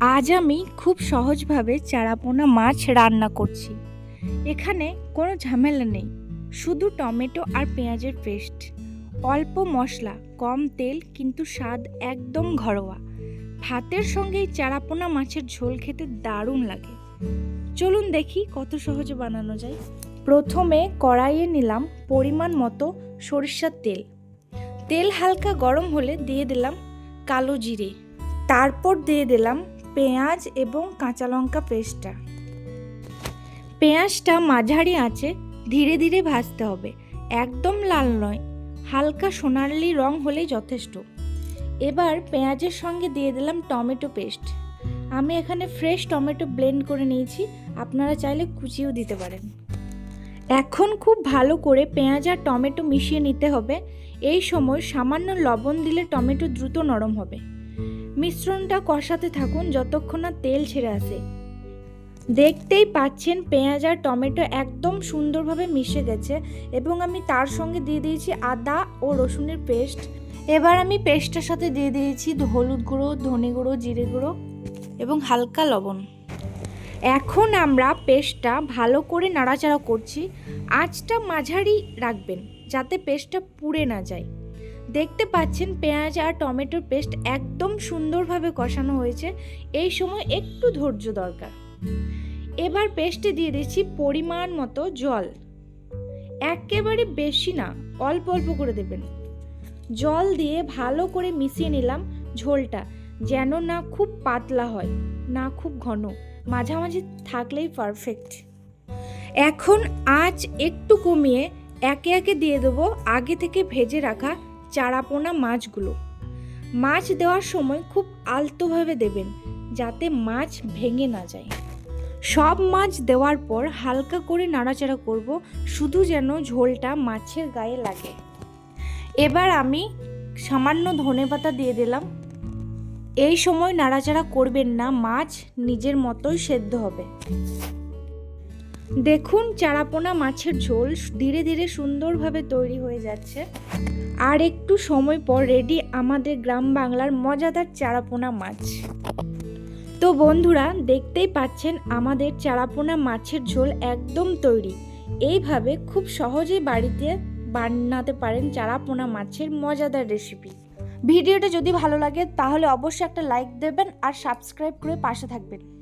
আজ আমি খুব সহজভাবে চারাপোনা মাছ রান্না করছি। এখানে কোনো ঝামেলা নেই। শুধু টমেটো আর পেঁয়াজের পেস্ট। অল্প মশলা, কম তেল, কিন্তু স্বাদ একদম ঘরোয়া। ভাতের সঙ্গে এই চারাপোনা মাছের ঝোল খেতে দারুণ লাগে। চলুন দেখি কত সহজে বানানো যায়। প্রথমে কড়াইয়ে নিলাম পরিমাণ মতো সরিষার তেল। তেল হালকা গরম হলে দিয়ে দিলাম কালো জিরে। তারপর দিয়ে দিলাম পেঁয়াজ এবং কাঁচা লঙ্কা পেস্টটা। পেঁয়াজটা মাঝারি আঁচে ধীরে ধীরে ভাজতে হবে। একদম লাল নয়, হালকা সোনালি রং হলেই যথেষ্ট। এবার পেঁয়াজের সঙ্গে দিয়ে দিলাম টমেটো পেস্ট। আমি এখানে ফ্রেশ টমেটো ব্লেন্ড করে নিয়েছি, আপনারা চাইলে কুচিও দিতে পারেন। এখন খুব ভালো করে পেঁয়াজ আর টমেটো মিশিয়ে নিতে হবে। এই সময় সামান্য লবণ দিলে টমেটো দ্রুত নরম হবে। মিশ্রণটা কষাতে থাকুন যতক্ষণ না তেল ছেড়ে আসে। দেখতেই পাচ্ছেন পেঁয়াজ আর টমেটো একদম সুন্দরভাবে মিশে গেছে এবং আমি তার সঙ্গে দিয়ে দিয়েছি আদা ও রসুনের পেস্ট। এবার আমি পেস্টটার সাথে দিয়ে দিয়েছি হলুদ গুঁড়ো, ধনে গুঁড়ো, জিরে গুঁড়ো এবং হালকা লবণ। এখন আমরা পেস্টটা ভালো করে নাড়াচাড়া করছি। আঁচটা মাঝারি রাখবেন যাতে পেস্টটা পুড়ে না যায়। দেখতে পাচ্ছেন পেঁয়াজ আর টমেটোর পেস্ট একদম সুন্দরভাবে কষানো হয়েছে। এই সময় একটু ধৈর্য দরকার। এবার পেস্টে দিয়ে দিচ্ছি পরিমাণ মতো জল। একেবারে বেশি না, অল্প অল্প করে দেবেন। জল দিয়ে ভালো করে মিশিয়ে নিলাম ঝোলটা, যেন না খুব পাতলা হয়, না খুব ঘন, মাঝামাঝি থাকলেই পারফেক্ট এখন আঁচ একটু কমিয়ে একে একে দিয়ে দেবো আগে থেকে ভেজে রাখা চারাপোনা মাছগুলো। মাছ দেওয়ার সময় খুব আলতোভাবে দেবেন, যাতে মাছ ভেঙে না যায়। সব মাছ দেওয়ার পর হালকা করে নাড়াচাড়া করব, শুধু যেন ঝোলটা মাছের গায়ে লাগে। এবার আমি সামান্য ধনেপাতা দিয়ে দিলাম। এই সময় নাড়াচাড়া করবেন না, মাছ নিজের মতোই সেদ্ধ হবে। দেখুন চারাপোনা মাছের ঝোল ধীরে ধীরে সুন্দরভাবে তৈরি হয়ে যাচ্ছে। আর একটু সময় পর রেডি আমাদের গ্রাম বাংলার মজাদার চারাপোনা মাছ। তো বন্ধুরা, দেখতেই পাচ্ছেন আমাদের চারাপোনা মাছের ঝোল একদম তৈরি। এইভাবে খুব সহজেই বাড়িতে বানাতে পারেন চারাপোনা মাছের মজাদার রেসিপি ভিডিওটা যদি ভালো লাগে, তাহলে অবশ্যই একটা লাইক দেবেন আর সাবস্ক্রাইব করে পাশে থাকবেন।